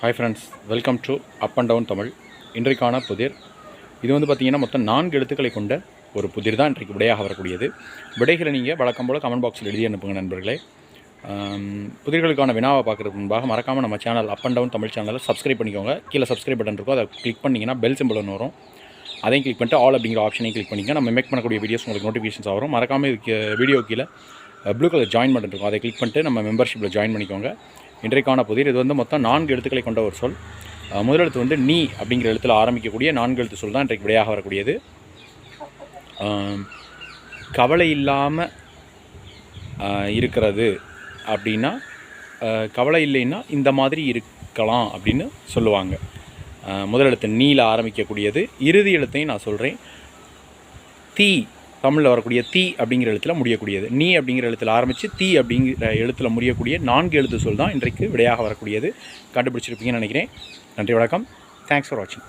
Hi friends welcome to up and down Tamil இன்றைக்கான புதிர். இது வந்து பார்த்திங்கன்னா மொத்தம் நான்கு எழுத்துக்களை கொண்ட ஒரு புதிர் தான் இன்றைக்கு விடையாக வரக்கூடியது. விடைகளை நீங்கள் வழக்கம் போல் கமெண்ட் பாக்ஸில் எழுதி அனுப்புங்க நண்பர்களே. புதிர்களுக்கான வினாவை பார்க்குறதுக்கு முன்பாக மறக்காமல் நம்ம channel up and down Tamil சேனலை சப்ஸ்கிரைப் பண்ணிக்கோங்க. கீழே சப்ஸ்கிரைப் பட்டன் இருக்கும். அதை கிளிக் பண்ணிங்கன்னா பெல் சிம்பிள் ஒன்று வரும். அதையும் கிளிக் பண்ணிட்டு ஆல் அப்படிங்கிற ஆப்ஷனையும் கிளிக் பண்ணிங்க நம்ம மேக் பண்ணக்கூடிய வீடியோஸ் உங்களுக்கு நோட்டிஃபிகேஷன்ஸ் வரும். மறக்காமல் இதுக்கு வீடியோ கீழே ப்ளூ கலர் ஜாயின் பட்டன் இருக்கும். அதை கிளிக் பண்ணிட்டு நம்ம மெம்பர்ஷிப்பில் ஜாயின் பண்ணிக்கோங்க. இன்றைக்கான புதிர் இது வந்து மொத்தம் நான்கு எழுத்துக்களை கொண்ட ஒரு சொல். முதலெழுத்து முதல் எழுத்து வந்து நீ அப்படிங்கிற எழுத்தில் ஆரம்பிக்கக்கூடிய நான்கு எழுத்து சொல் தான் இன்றைக்கு விடையாக வரக்கூடியது. கவலை இல்லாமல் இருக்கிறது அப்படின்னா கவலை இல்லைன்னா இந்த மாதிரி இருக்கலாம் அப்படின்னு சொல்லுவாங்க. முதல் எழுத்து நீல ஆரம்பிக்கக்கூடியது. இறுதி எழுத்தையும் நான் சொல்கிறேன் தீ தமிழில் வரக்கூடிய தீ அப்படிங்கிற எழுத்தில் முடியக்கூடியது. நீ அப்படிங்கிற எழுத்தில் ஆரம்பித்து தீ அப்படிங்கிற எழுத்தில் முடியக்கூடிய நான்கு எழுத்து சொல் தான் இன்றைக்கு விடையாக வரக்கூடியது. கண்டுபிடிச்சிருப்பீங்கன்னு நினைக்கிறேன். நன்றி வணக்கம். தேங்க்ஸ் ஃபார் வாட்சிங்